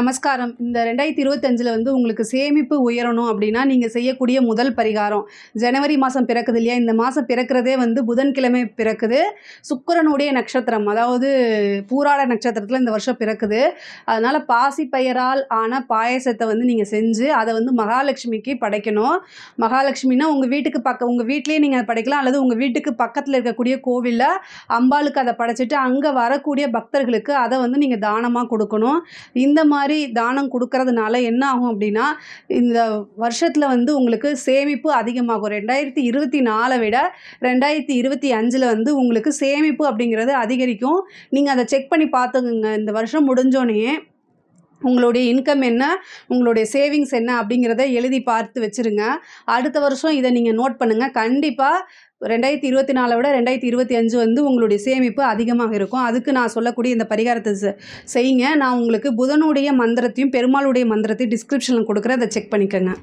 நமஸ்காரம். இந்த ரெண்டாயிரத்தி இருபத்தஞ்சில் வந்து உங்களுக்கு சேமிப்பு உயரணும் அப்படின்னா நீங்கள் செய்யக்கூடிய முதல் பரிகாரம். ஜனவரி மாதம் பிறக்குது இல்லையா? இந்த மாதம் பிறக்கிறதே வந்து புதன்கிழமை பிறக்குது. சுக்கிரனுடைய நட்சத்திரம் அதாவது பூராட நட்சத்திரத்தில் இந்த வருஷம் பிறக்குது. அதனால் பாசி ஆன பாயசத்தை வந்து நீங்கள் செஞ்சு அதை வந்து மகாலட்சுமிக்கு படைக்கணும். மகாலட்சுமினா உங்கள் வீட்டுக்கு பக்கம் உங்கள் வீட்லேயே நீங்கள் அதை படைக்கலாம். அல்லது உங்கள் வீட்டுக்கு பக்கத்தில் இருக்கக்கூடிய கோவிலில் அம்பாளுக்கு அதை படைச்சிட்டு அங்கே வரக்கூடிய பக்தர்களுக்கு அதை வந்து நீங்கள் தானமாக கொடுக்கணும். இந்த மாதிரி தானம் கொடுக்கறதுனால என்ன ஆகும் அப்படின்னா இந்த வருஷத்தில் வந்து உங்களுக்கு சேமிப்பு அதிகமாகும். ரெண்டாயிரத்தி இருபத்தி நாலை விட ரெண்டாயிரத்தி இருபத்தி அஞ்சில் வந்து உங்களுக்கு சேமிப்பு அப்படிங்கிறது அதிகரிக்கும். நீங்கள் அதை செக் பண்ணி பார்த்துக்குங்க. இந்த வருஷம் முடிஞ்சோடனே உங்களுடைய இன்கம் என்ன உங்களுடைய சேவிங்ஸ் என்ன அப்படிங்கிறத எழுதி பார்த்து வச்சுருங்க. அடுத்த வருஷம் இதை நீங்கள் நோட் பண்ணுங்கள் கண்டிப்பாக ரெண்டாயிரத்தி இருபத்தி நாலை விட ரெண்டாயிரத்தி இருபத்தி அஞ்சு வந்து உங்களுடைய சேமிப்பு அதிகமாக இருக்கும். அதுக்கு நான் சொல்லக்கூடிய இந்த பரிகாரத்தை செ- செய்யுங்க. நான் உங்களுக்கு புதனுடைய மந்திரத்தையும் பெருமாளுடைய மந்திரத்தையும் டிஸ்கிரிப்ஷனில் கொடுக்குறேன். அதை செக் பண்ணிக்கோங்க.